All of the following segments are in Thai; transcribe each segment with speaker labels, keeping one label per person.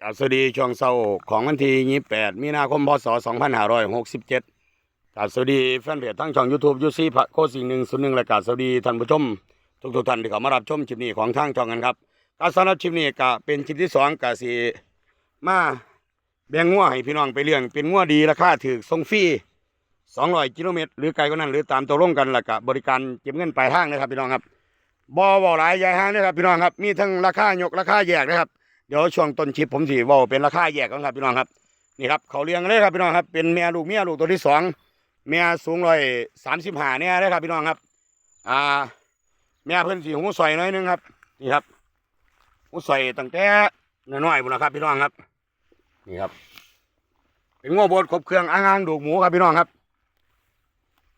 Speaker 1: ครับสวัสดีช่วงเช้าของวันที่ 28 มีนาคม พศ 2567ครับสวัสดีแฟนเพจทั้งช่อง YouTube ยูซี่พระโคสิ่งหนึ่งศูนย์หนึ่งและกาสวัสดีท่านผู้ชม ทุกๆท่านที่เข้ามารับชมคลิปนี้ของทางช่องกันครับการสำหรับคลิปนี้ก็เป็นคลิปที่สองก็สิมาแบ่งงัวให้พี่น้องไปเลี้ยงเป็นงัวดีราคาถูกส่งฟรี200กิโลเมตรหรือไกลกว่านั้น หรือตามตัวลงกันแล้วก็บริการเก็บเงินปลายทางนะครับพี่น้องครับบ่บ่หลายใหญ่ห้างนะครับพี่น้องครับมีทั้งราคายกราคาแยกนะครับ เดี๋ยวช่วงต้นคลิปผมสิว้าเป็นราคาแยกกันครับพี่น้องครับนี่ครับเขาเลี้ยงเลยครับพี่น้องครับเป็นแม่ลูกเมียลูกตัวที่สองแม่สูงร้อยสามสิบห้าเนี่ยเลยครับพี่น้องครับ อ่า แม่เพิ่นสีหูใส่น้อยนึงครับนี่ครับหูใส่ตั้งแต่น้อยๆบุญนะครับพี่น้องครับ นี่ครับ เป็นง้อบดครบเครื่องอ้างๆดูกหมูครับพี่น้องครับ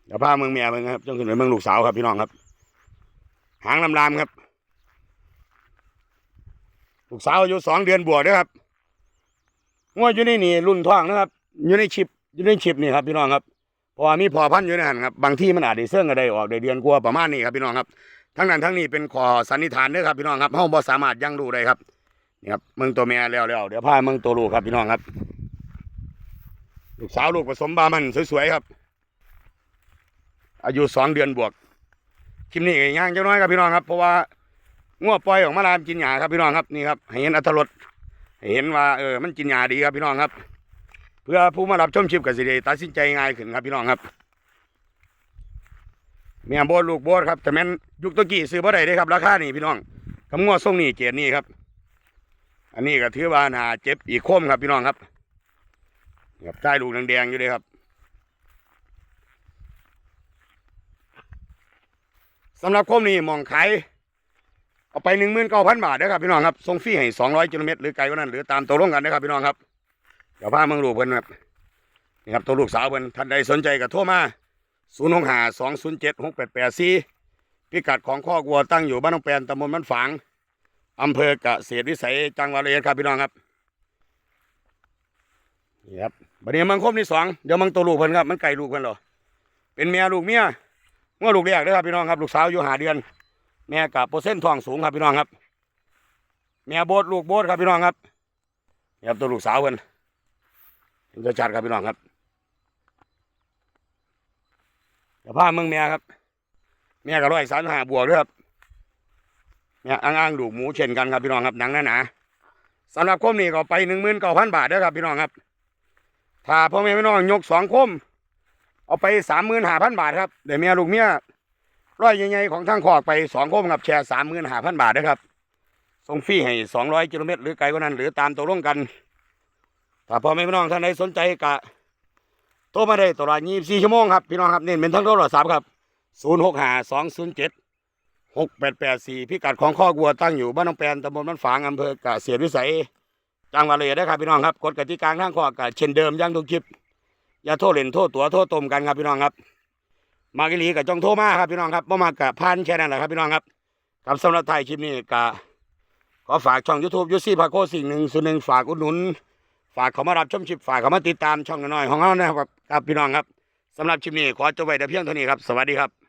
Speaker 1: เดี๋ยวพาเมืองแม่เมืองครับจนขึ้นไปเมืองลูกสาวครับพี่น้องครับ หางลำลามครับ ลูกสาวอายุสองเดือนบวกนะครับงวดอยู่ในนี่รุ่นท้องนะครับ อยู่ในชิปอยู่ในชิปนี่ครับพี่น้องครับเพราะว่ามีพอพันอยู่ในหันครับบางที่มันอาจได้เสื่องก็ได้ออกได้เดือนกว่าประมาณนี้ครับพี่น้องครับทั้งนั้นทั้งนี้เป็นขอสันนิษฐานเด้อครับพี่น้องครับเฮาบ่สามารถยังรู้ได้ครับนี่ครับเมืองตัวแม่แล้วแล้วเดี๋ยวพาเมืองตัวลูกครับพี่น้องครับ ลูกสาวลูกผสมบามันสวยๆครับ อายุสองเดือนบวกคลิปนี้ก็ย่างเจ้าน้อยครับพี่น้องครับเพราะว่า งัวปล่อยออกมาลามกินหญ้าครับพี่น้องครับนี่ครับเห็นอัตรสให้เห็นว่าเออมันกินหญ้าดีครับพี่น้องครับ เพื่อผู้มารับชมคลิปก็สิได้ตัดสินใจง่ายขึ้นครับพี่น้องครับเมียโบดลูกโบดครับแต่แม่นยุคตะกี้ซื้อบ่ได้เด้ครับราคานี่พี่น้องคำงัวทรงนี่เกียรนี่ครับ อันนี้ก็ถือว่านาเจ็บอีกคมครับพี่น้องครับนี่ครับใต้ลูกแดงๆอยู่เลยครับสำหรับคมนี่มองไขาย เอาไปหนึ่งหมื่นเก้าพันบาทนะครับพี่น้องครับส่งฟรีให้สองร้อยกิโลเมตรหรือไกลกว่านั้นหรือตามตัวลงกันนะครับพี่น้องครับเดี๋ยวพาเมืองลูกเพิ่นครับนี่ครับตัวลูกสาวเพิ่นท่านใดสนใจก็โทรมาศูนย์หกห้าสองศูนย์เจ็ดหกแปดแปดสี่พิกัดของข้อกวัวตั้งอยู่บ้านน้องแปนตำบลบ้านฝางอำเภอกเกษตรวิสัยจังหวัดระยครับพี่น้องครับนี่ครับบัดนี้มังคมที่สองเดี๋ยวมังตัวลูกเพิ่นครับมันไก่ลูกเพิ่นเหรอเป็นเมียลูกเมียง้อลูกเรียกเด้ครับพี่น้องครับลูกสาวอยู่หาเดือน แม่กับเปรเซ็นต์ทองสูงครับพี่น้องครับ แม่โบดลูกโบดครับพี่น้องครับนี่ครับตัวลูกสาวเพิ่นเห็นชัดครับพี่น้องครับเดี๋ยวพาเมืองแม่ครับ แม่กับร้อยสามหาบวกด้วยครับแม่อ้างๆดูหมูเช่นกันครับพี่น้องครับหนังหนาๆสำหรับคมนี่ก็ไปหนึ่งหมื่นเก้าพันบาทด้อครับพี่น้องครับ ถ้าพ่อแม่พี่น้องยกสองคม เอาไปสามหมื่นห้าพันบาทครับเดี๋ยวแม่ลูกเมีย ร้อยใหญ่ๆของทางขอกไปสองโคมกับแชร์สามหมื่นห้าพันบาทนะครับส่งฟรีให้สองร้อยกิโลเมตรหรือไกลกว่านั้น หรือตามตัวลงกัน ถ้าพ่อแม่พี่น้องท่านใดสนใจกะโทรมาได้ตลอดยี่สิบสี่ชั่วโมงครับพี่น้องครับเน้นเป็นทั้งโทรศัพท์ครับศูนย์หกห้าสองศูนย์เจ็ดหกแปดแปดสี่พิกัดของข้อกวัวตั้งอยู่บ้านน้องแปนตำบลบ้านฝางอำเภอกเกษตรวิสัยจังหวัดเลยนะครับพี่น้องครับกฎกติกาทางข้อกะเช่นเดิมอยังทุกคลิปอย่าโทษเล่นโทษตัวโทษตมกันครับพี่น้องครับ มากอีหลีกับจงโทรมาครับพี่น้องครับบ่มากับพันแค่นั้นแหละครับพี่น้องครับกับสำหรับไทยคลิปนี้ก็ขอฝากช่องยูทูบยูซี่พาโคสิ่งหนึ่งส่วนหนึ่งฝากอุดหนุน ฝากเขามารับชมชิปฝากเขามาติดตามช่องน้อยๆของเรานะครับครับพี่น้องครับสำหรับคลิปนี้ขอจบไว้แต่เพียงเท่านี้ครับสวัสดีครับ